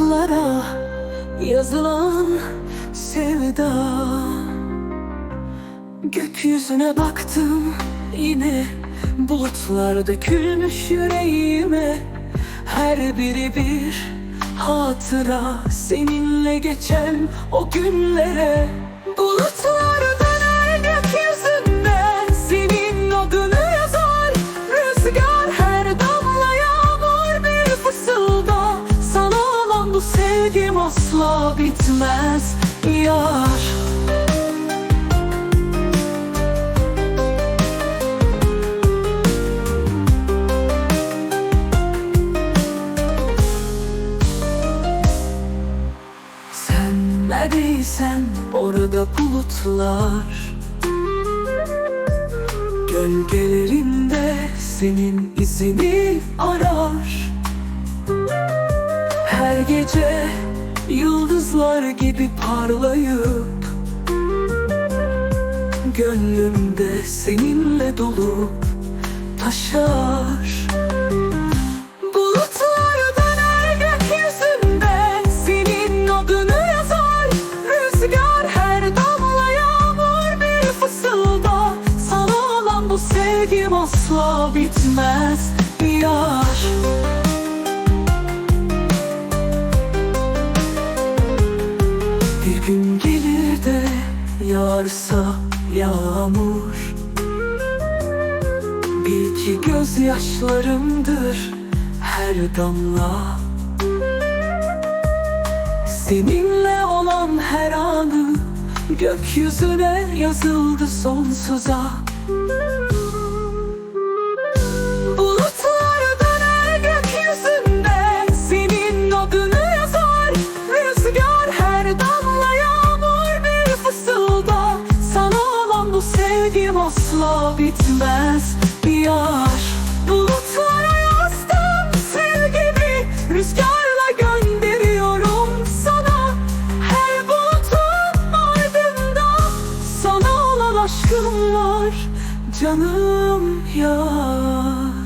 Kitaplara yazılan sevda. Gökyüzüne baktım yine Bulutlar dökülmüş yüreğime. Her biri bir hatıra Seninle geçen o günlere. Bulutlar asla bitmez Yar. Sen neredeysen orada bulutlar. Gölgelerinde senin izini arar. Her gece yıldızlar gibi parlayıp Gönlümde seninle dolup taşar. Bulutlar döner gökyüzünde Senin adını yazar. Rüzgar her damla yağmur bir fısılda. Sana bu sevgim asla bitmez Bir gün gelir de yağarsa yağmur. Bil ki gözyaşlarımdır her damla. Seninle olan her anı Gökyüzüne yazıldı sonsuza sevgim asla bitmez. Yar Bulutlara yazdım sevgimi Rüzgarla gönderiyorum sana. Her bulutun ardında Sana olan aşkım var. Canım yar